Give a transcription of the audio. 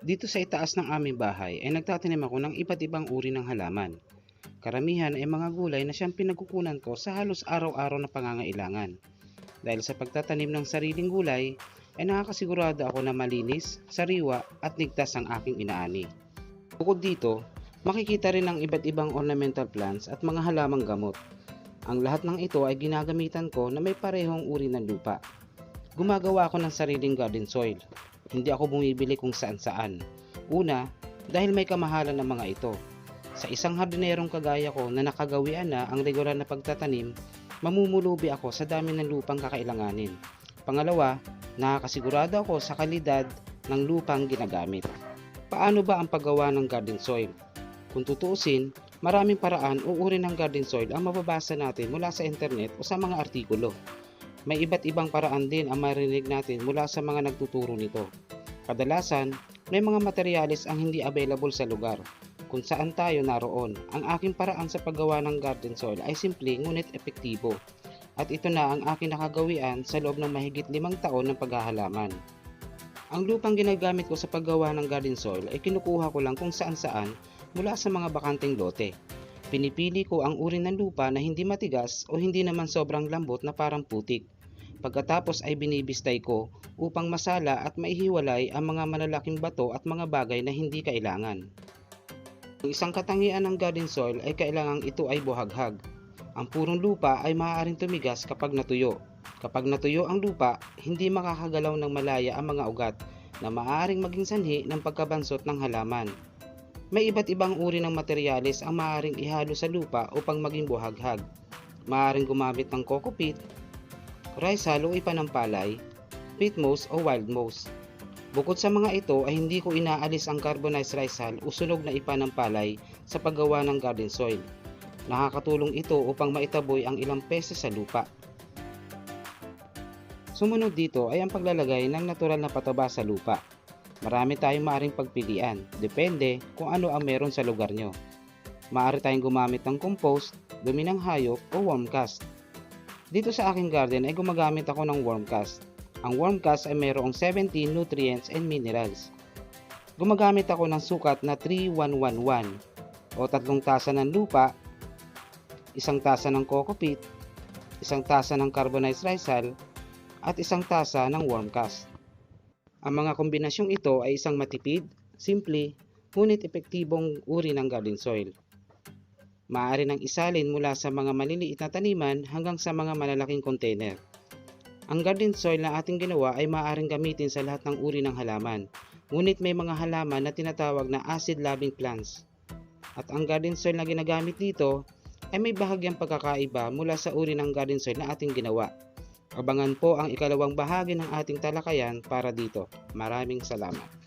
Dito sa itaas ng aming bahay ay nagtatanim ako ng iba't ibang uri ng halaman. Karamihan ay mga gulay na siyang pinagkukunan ko sa halos araw-araw na pangangailangan. Dahil sa pagtatanim ng sariling gulay, ay nakakasigurado ako na malinis, sariwa at ligtas ang aking inaani. Bukod dito, makikita rin ang iba't ibang ornamental plants at mga halamang gamot. Ang lahat ng ito ay ginagamitan ko na may parehong uri ng lupa. Gumagawa ako ng sariling garden soil. Hindi ako bumibili kung saan saan. Una, dahil may kamahalan ng mga ito. Sa isang hardinerong kagaya ko na nakagawian na ang regular na pagtatanim, mamumulubi ako sa dami ng lupang kakailanganin. Pangalawa, nakakasigurado ako sa kalidad ng lupang ginagamit. Paano ba ang paggawa ng garden soil? Kung tutuusin, maraming paraan o uri ng garden soil ang mababasa natin mula sa internet o sa mga artikulo. May iba't ibang paraan din ang marinig natin mula sa mga nagtuturo nito. Kadalasan, may mga materyales ang hindi available sa lugar kung saan tayo naroon. Ang aking paraan sa paggawa ng garden soil ay simple ngunit epektibo. At ito na ang aking nakagawian sa loob ng mahigit limang taon ng paghahalaman. Ang lupang ginagamit ko sa paggawa ng garden soil ay kinukuha ko lang kung saan saan mula sa mga bakanteng lote. Pinipili ko ang uri ng lupa na hindi matigas o hindi naman sobrang lambot na parang putik. Pagkatapos ay binibistay ko upang masala at maihiwalay ang mga malalaking bato at mga bagay na hindi kailangan. Ang isang katangian ng garden soil ay kailangang ito ay buhaghag. Ang purong lupa ay maaaring tumigas kapag natuyo. Kapag natuyo ang lupa, hindi makakagalaw ng malaya ang mga ugat na maaaring maging sanhi ng pagkabansot ng halaman. May iba't ibang uri ng materyales ang maaaring ihalo sa lupa upang maging buhaghag. Maaaring gumamit ng coco peat, rice hull o ipanampalay, peat moss o wild moss. Bukod sa mga ito ay hindi ko inaalis ang carbonized rice hull o sunog na ipanampalay sa paggawa ng garden soil. Nakakatulong ito upang maitaboy ang ilang peses sa lupa. Sumunod dito ay ang paglalagay ng natural na pataba sa lupa. Marami tayong maaring pagpilian, depende kung ano ang meron sa lugar nyo. Maaari tayong gumamit ng compost, dumi ng hayop o worm cast. Dito sa aking garden ay gumagamit ako ng worm cast. Ang worm cast ay mayroong 17 nutrients and minerals. Gumagamit ako ng sukat na 3111 o tatlong tasa ng lupa, isang tasa ng coco peat, isang tasa ng carbonized hull, at isang tasa ng worm cast. Ang mga kombinasyong ito ay isang matipid, simple, ngunit epektibong uri ng garden soil. Maaari nang isalin mula sa mga maliliit na taniman hanggang sa mga malalaking container. Ang garden soil na ating ginawa ay maaaring gamitin sa lahat ng uri ng halaman, ngunit may mga halaman na tinatawag na acid-loving plants. At ang garden soil na ginagamit dito ay may bahagyang pagkakaiba mula sa uri ng garden soil na ating ginawa. Abangan po ang ikalawang bahagi ng ating talakayan para dito. Maraming salamat.